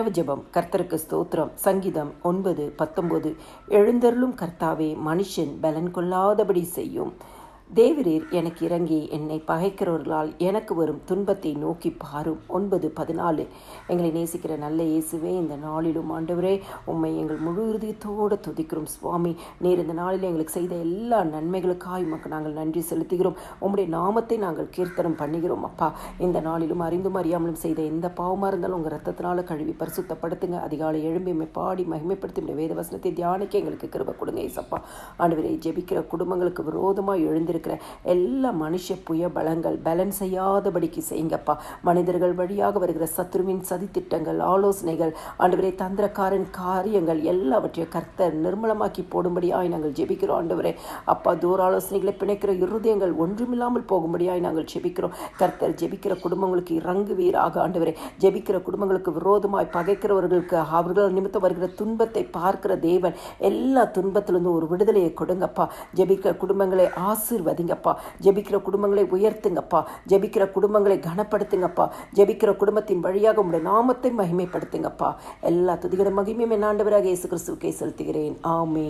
இரவு ஜெபம். கர்த்தருக்கு ஸ்தோத்திரம். சங்கீதம் ஒன்பது பத்தொன்பது. எழுந்தருளும் கர்த்தாவே மனுஷன் பலன் கொள்ளாதபடி செய்யும். தேவரீர் எனக்கு இறங்கி என்னை பகைக்கிறவர்களால் எனக்கு வரும் துன்பத்தை நோக்கி பாரும். ஒன்பது பதினாலு. எங்களை நேசிக்கிற நல்ல இயேசுவே இந்த நாளிலும் ஆண்டவரே உம்மை எங்கள் முழு இறுதியத்தோடு துதிக்கிறோம் சுவாமி. நீர் இந்த நாளில் எங்களுக்கு செய்த எல்லா நன்மைகளுக்காக உமக்கு நாங்கள் நன்றி செலுத்துகிறோம். உம்முடைய நாமத்தை நாங்கள் கீர்த்தனம் பண்ணுகிறோம் அப்பா. இந்த நாளிலும் அறிந்தும் அறியாமலும் செய்த எந்த பாவமாக இருந்தாலும் உங்கள் ரத்தத்தினால கழுவி பரிசுத்தப்படுத்துங்க. அதிகாலை எழும்பி பாடி மகிமைப்படுத்தி வேத வசனத்தை தியானிக்க எங்களுக்கு கிருப கொடுங்க ஏசப்பா. ஆண்டவரை ஜெபிக்கிற குடும்பங்களுக்கு விரோதமாக இருக்கிற எல்லா மனுஷ புய பலங்கள் பேலன்ஸ் செய்யாதபடிக்கு செய்யுங்கப்பா. மனிதர்கள் வழியாக வருகிற சத்ருவின் சதித்திட்டங்கள் ஆலோசனைகள் ஆண்டவரே தந்திரக்காரன் காரியங்கள் எல்லாவற்றையும் கர்த்தர் நிர்மலமாக்கி போடும்படியாய் நாங்கள் ஜெபிக்கிறோம். ஆண்டவரே அப்பா தூர ஆலோசனைகளை பிணைக்கிற இருதயங்கள் ஒன்றுமில்லாமல் போகும்படியாய் நாங்கள் ஜெபிக்கிறோம். கர்த்தர் ஜெபிக்கிற குடும்பங்களுக்கு இறங்குவீராக. ஆண்டவரே ஜெபிக்கிற குடும்பங்களுக்கு விரோதமாய் பகைக்கிறவர்களுக்கு அவர்கள் நிமித்தம் வருகிற துன்பத்தை பார்க்கிற தேவன் எல்லா துன்பத்திலிருந்து ஒரு விடுதலையை கொடுங்கப்பா. ஜெபிக்கிற குடும்பங்களை ஆசீர்வதிங்கப்பா ஜெபிக்கிற குடும்பங்களை உயர்த்துங்கப்பா. ஜெபிக்கிற குடும்பங்களை கனப்படுத்துங்கப்பா. ஜெபிக்கிற குடும்பத்தின் வழியாக உங்களுடைய நாமத்தை மகிமைப்படுத்துங்கப்பா. எல்லா துதிகளும் மகிமையும் என் இயேசு கிறிஸ்துவுக்கே செலுத்துகிறேன். ஆமே